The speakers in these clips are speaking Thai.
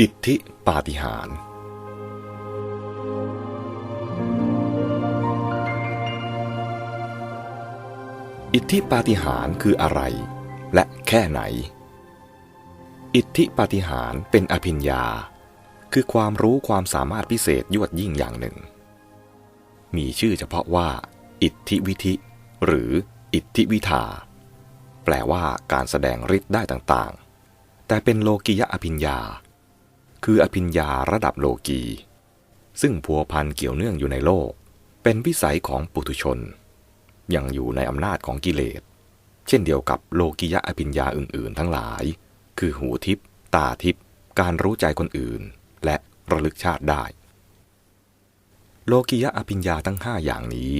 อิทธิปาฏิหาริย์อิทธิปาฏิหาริย์คืออะไร และแค่ไหน อิทธิปาฏิหาริย์เป็นอภิญญา คือความรู้ความสามารถพิเศษยวดยิ่งอย่างหนึ่ง มีชื่อเฉพาะว่า อิทธิวิธิ หรืออิทธิวิทา แปลว่าการแสดงฤทธิ์ได้ต่างๆ แต่เป็นโลกิยะอภิญญา คืออภิญญาระดับโลกี ซึ่งพัวพันเกี่ยวเนื่องอยู่ในโลก เป็นวิสัยของปุถุชน ยังอยู่ในอำนาจของกิเลส เช่นเดียวกับโลกิยะอภิญญาอื่น ๆ ทั้งหลาย คือหูทิพตาทิพการรู้ใจคนอื่น และระลึกชาติได้ โลกิยะอภิญญาทั้งห้าอย่างนี้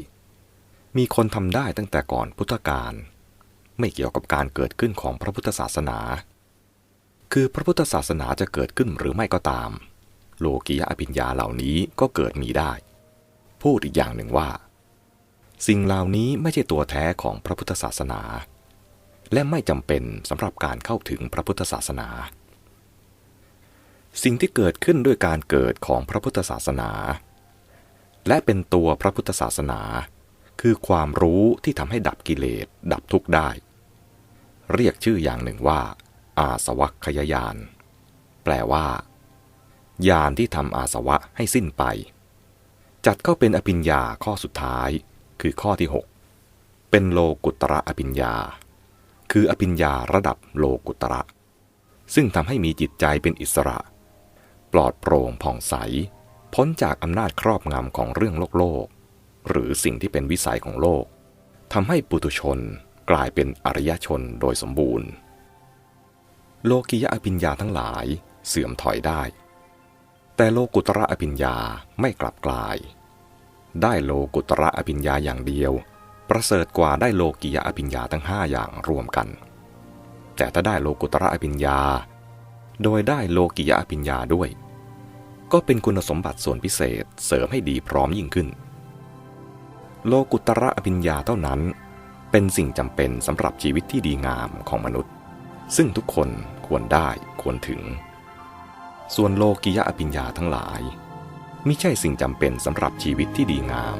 มีคนทำได้ตั้งแต่ก่อนพุทธกาลไม่เกี่ยวกับการเกิดขึ้นของพระพุทธศาสนา คือพระพุทธศาสนาจะเกิดขึ้นหรือไม่ก็ตาม โลกิยะอภิญญาเหล่านี้ก็เกิดมีได้ พูดอีกอย่างหนึ่งว่า สิ่งเหล่านี้ไม่ใช่ตัวแท้ของพระพุทธศาสนา และไม่จำเป็นสำหรับการเข้าถึงพระพุทธศาสนา สิ่งที่เกิดขึ้นด้วยการเกิดของพระพุทธศาสนา และเป็นตัวพระพุทธศาสนา คือความรู้ที่ทำให้ดับกิเลสดับทุกข์ได้ เรียกชื่ออย่างหนึ่งว่า อาสวัคยายาน แปลว่า ยานที่ทำอาสวะให้สิ้นไป จัดเข้าเป็นอภิญญาข้อสุดท้าย คือข้อที่ 6 เป็นโลกุตระอภิญญา คืออภิญญาระดับโลกุตระ ซึ่งทำให้มีจิตใจเป็นอิสระ ปลอดโปร่งผ่องใส พ้นจากอำนาจครอบงำของเรื่องโลกโลก หรือสิ่งที่เป็นวิสัยของโลกทำให้ปุถุชนกลายเป็นอริยชนโดยสมบูรณ์ โลกิยะอภิญญาทั้งหลายเสื่อมถอยได้ แต่โลกุตระอภิญญาไม่กลับกลาย ได้โลกุตระอภิญญาอย่างเดียว ประเสริฐกว่าได้โลกิยะอภิญญาทั้งห้าอย่างรวมกัน แต่ถ้าได้โลกุตระอภิญญา โดยได้โลกิยะอภิญญาด้วย ก็เป็นคุณสมบัติส่วนพิเศษเสริมให้ดีพร้อมยิ่งขึ้น โลกุตระอภิญญาเท่านั้น เป็นสิ่งจำเป็นสำหรับชีวิตที่ดีงามของมนุษย์ ซึ่งทุกคนควรได้ควรถึง ส่วนโลกิยะอภิญญาทั้งหลายไม่ใช่สิ่งจำเป็นสำหรับชีวิตที่ดีงาม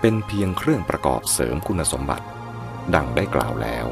เป็นเพียงเครื่องประกอบเสริมคุณสมบัติ ดังได้กล่าวแล้ว